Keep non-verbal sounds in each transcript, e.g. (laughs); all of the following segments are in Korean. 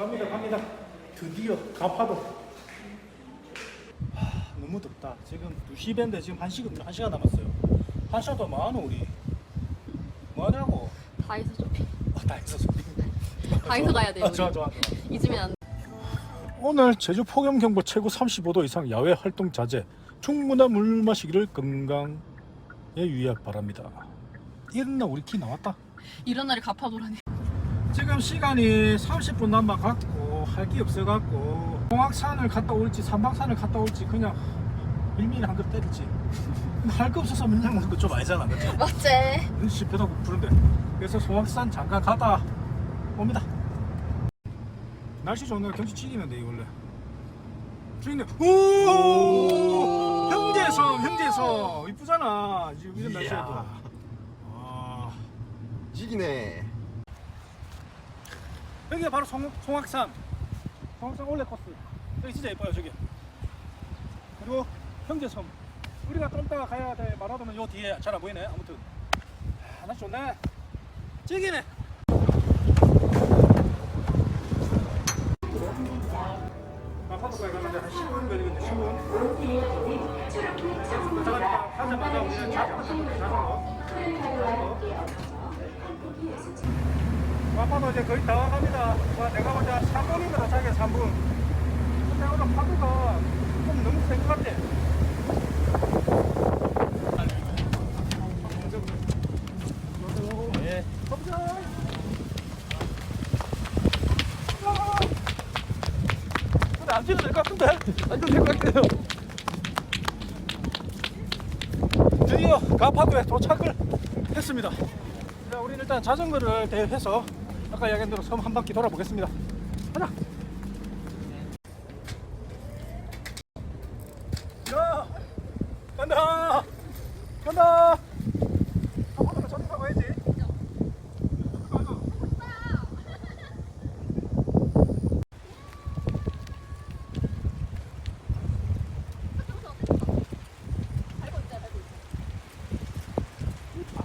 갑니다 갑니다. 드디어 가파도. 하, 너무 덥다. 지금 2시 밴데 지금 1시간, 1시간 남았어요. 1시간 동안 뭐하노 우리. 뭐하냐고. 다이소 쇼핑. 아, 다이소 쇼핑. 다이소 가야 돼요, 아. 좋아 좋아 잊으면 안 돼. 오늘 제주 폭염경보 최고 35도 이상 야외 활동 자제. 충분한 물 마시기를 건강에 유의하 바랍니다. 이런 날 우리 키 나왔다. 이런 날이 가파도라니. 지금 시간이 30분 남아갖고 할 게 없어갖고 공학산을 갔다 올지 삼방산을 갔다 올지 그냥 일밀이 한 그릇 때리지. 할 거 없어서 그냥 먹는 거좀 아니잖아 그치? 맞지? 씨 배도 고프는데. 그래서 송악산 잠깐 가다 옵니다. 날씨 좋은 경치 찍이는데 이 원래. 찍네 오! 형제섬 형제섬 이쁘잖아. 지금 이런 날씨에도. 아, 지기네. 여기가 바로 송, 송악산. 송악산 올레 코스. 여기 진짜 예뻐요 저기 그리고 형제섬. 우리가 좀 이따가 가야 될 마라도는 요 뒤에 잘 안 보이네. 아무튼. 아, 날씨 좋네. 찍이네. 마파도까지 가는데 한 10분 걸리겠네 10분. 도착하니까 하자마자 우리는 자전거 타고 자전거 마파도 이제 거의 다 와갑니다. 와 내가 보자 3분이면 도착해 3분 근데 오늘 파도가 좀 너무 센것 같아. 네. 가보자 근데 안 찍어도 될것 같은데? 안 찍어도 될것 같아요. 드디어 가파도에 도착을 했습니다. 자, 우리는 일단 자전거를 대여해서 아까 이야기한 대로 섬 한 바퀴 돌아보겠습니다. 가자. 야! 간다! 간다 가파도가 저리 가봐야지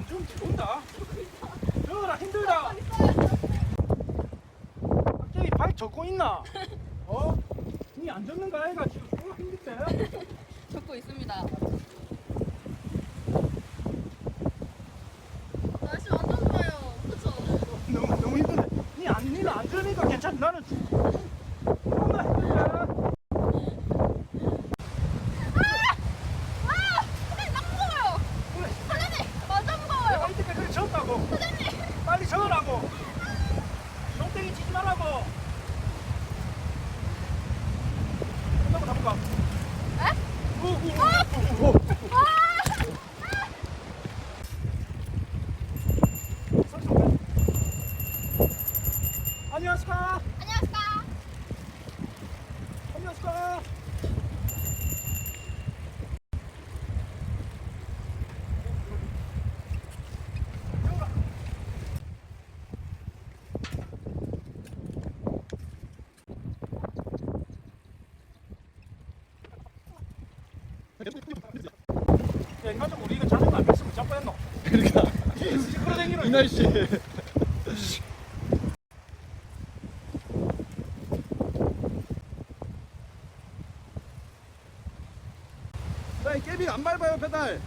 좀 죽는다. 저라 힘들다. 젖고 있나? (laughs) 어? 니안 젖는가 아이가 지금 졸라 힘들대. 적고 있습니다. 날씨 완전 좋아요. 그쵸? 너무 너무 힘든데. 니안 니는 안 젖으니까 괜찮아. 나는 존나 힘들대. 아! 사장님 딱 무거워요! 그래, 사장님! 완전 무거워요! 내가 이때까지 그래 젖다고. 빨리 젖으라고. 똥땡이 치지 말라고. 한번 가볼까? 에? 오, 오, 오, 오, 오. 안녕하십니까? 안녕하십니까? 안녕하십니까? 야, 인간적으로 우리 이거 자전거 안 뺐으면 자꾸 했노? 그러니까 끌어당기는 이 날씨. 깨비가 안 밟아요 페달.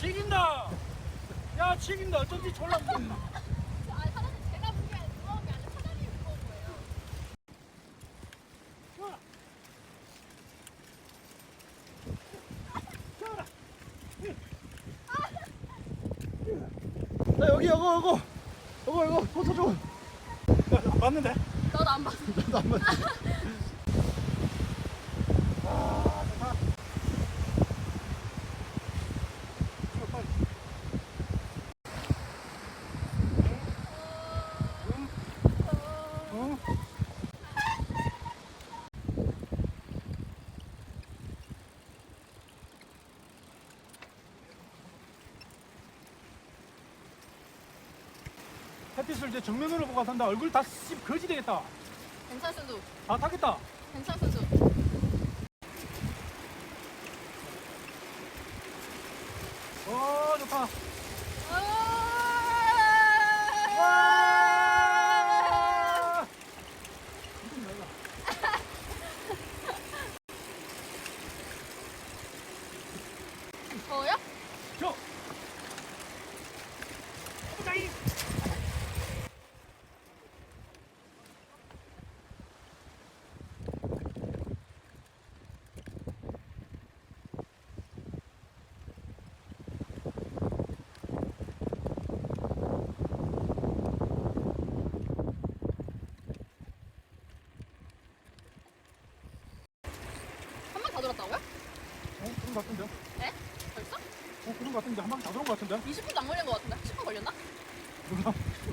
치긴다! 야, 치긴다. 어쩐지 졸라 무겁네. 아, 사장님 제가 무게 무거운 게 아니라 사장님이 무거운 거예요. 좋아. 좋아라. 나 여기 요거 요거 요거 포토 좀. 야, 안 봤는데? 나도 안 봤어. 나도 안 맞지. 아, (laughs) 햇빛을 이제 정면으로 보고 산다. 얼굴 다 씹, 거지 되겠다. 괜찮소도 아 타겠다. 괜찮 선수. 오, 좋다. 아! 와! (laughs) 저요? 저! 그런 거 같은데? 네? 벌써? 어, 그런 거 같은데 한 방에 다 들어온 거 같은데? 20분도 안 걸린 것 같은데. 10분 걸렸나?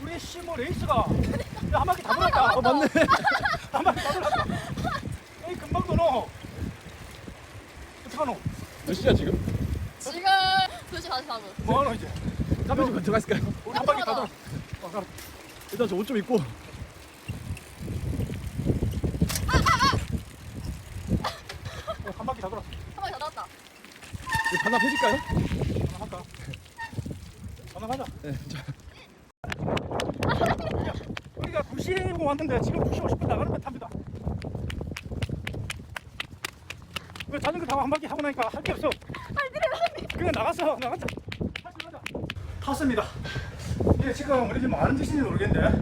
우리 시모 레이스가 야, (laughs) 한 바퀴 다 돌았다. 어, 맞네. (laughs) 한 바퀴 다 돌았다. 에이 금방 돌아. 차노. 몇 시야 지금? 지금 2시 44분. 뭐하노 이제? 카페 좀 들어갔을까요? 한 바퀴 다 돌았다. 어, 일단 저 옷 좀 입고 반납해줄까요? 전화할까? 전화하자. (laughs) 네 야, 우리가 2시에 오고 왔는데 지금 2시 50분 나가는 배 탑니다. 왜 자전거 타고 한 바퀴 하고 나니까 할 게 없어. 그냥 나갔어. 가자. 탔습니다. 이게 지금 우리 지금 많은 짓인지 모르겠는데.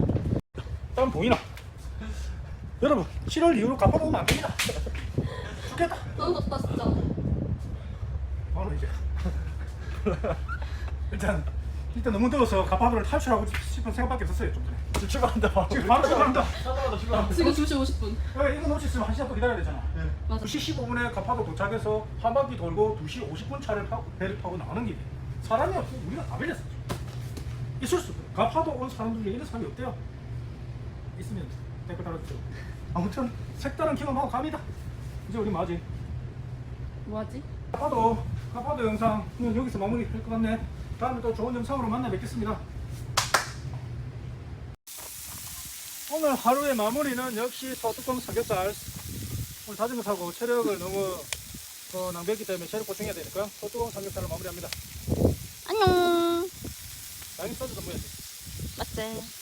땀 보이나? 여러분, 7월 이후로 갚아놓으면 안 됩니다. 죽겠다. 너무 덥다 진짜. 바로 이제. (laughs) 일단, 일단 너무 더워서 가파도를 탈출하고 싶은 생각밖에 없었어요, 좀 전에. 지금 출발한다 바로 지금 바로 출발한다. 출발한다 출발한다 지금 2시 50분. 왜 이거 놓쳤으면 한 시간 더 기다려야 되잖아. 맞아. 2시 15분에 가파도 도착해서 한 바퀴 돌고 2시 50분 차를 타고 배를 타고 나오는 길이 사람이 없어 우리가 다 빌렸어. 있을 수. 가파도 온 사람들 중에 이런 사람이 없대요. 있으면 댓글 달아주세요. 아무튼 색다른 경험하고 갑니다. 이제 우리 마지. 뭐하지? 가파도 가파도 영상은 여기서 마무리할 것 같네. 다음에 또 좋은 영상으로 만나 뵙겠습니다. 오늘 하루의 마무리는 역시 소뚜껑 삼겹살. 오늘 자전거 타고 체력을 너무 어, 낭비했기 때문에 체력 보충해야 되니까 소뚜껑 삼겹살로 마무리합니다. 안녕. 양이 써줘서 뭐야? 맞지?